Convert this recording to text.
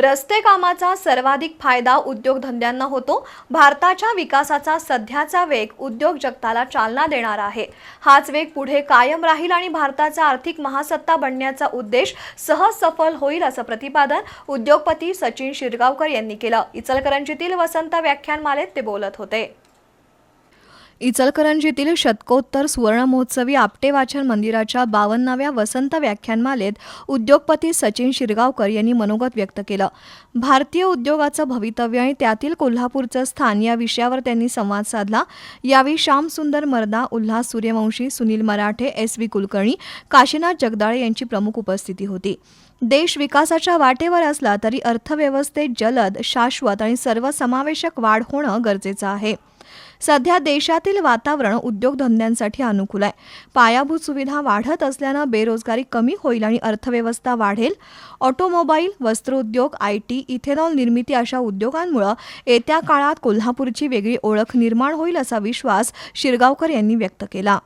रस्ते कामाचा सर्वाधिक फायदा उद्योगधंद्यांना होतो. भारताच्या विकासाचा सध्याचा वेग उद्योग जगताला चालना देणार आहे. हाच वेग पुढे कायम राहील आणि भारताचा आर्थिक महासत्ता बनण्याचा उद्देश सहज सफल होईल असं प्रतिपादन उद्योगपती सचिन शिरगावकर यांनी केलं. इचलकरंजीतील वसंत व्याख्यानमालेत ते बोलत होते. इचलकरंजीतील शतकोत्तर सुवर्णमहोत्सवी आपटे वाचन मंदिराच्या बावन्नाव्या वसंत व्याख्यानमालेत उद्योगपती सचिन शिरगावकर यांनी मनोगत व्यक्त केलं. भारतीय उद्योगाचं भवितव्य आणि त्यातील कोल्हापूरचं स्थान या विषयावर त्यांनी संवाद साधला. यावेळी श्यामसुंदर मर्दा उल्हास सूर्यवंशी सुनील मराठे एस व्ही कुलकर्णी काशीनाथ जगदाळे यांची प्रमुख उपस्थिती होती. देश विकासाच्या वाटेवर असला तरी अर्थव्यवस्थेत जलद शाश्वत आणि सर्वसमावेशक वाढ होणं गरजेचं आहे. सध्या देशातील वातावरण उद्योगधंद्यांसाठी अनुकूल आहे. पायाभूत सुविधा वाढत असल्यानं बेरोजगारी कमी होईल आणि अर्थव्यवस्था वाढेल. ऑटोमोबाईल वस्त्रोद्योग आय टी इथेनॉल निर्मिती अशा उद्योगांमुळे येत्या काळात कोल्हापूरची वेगळी ओळख निर्माण होईल असा विश्वास शिरगावकर यांनी व्यक्त केला.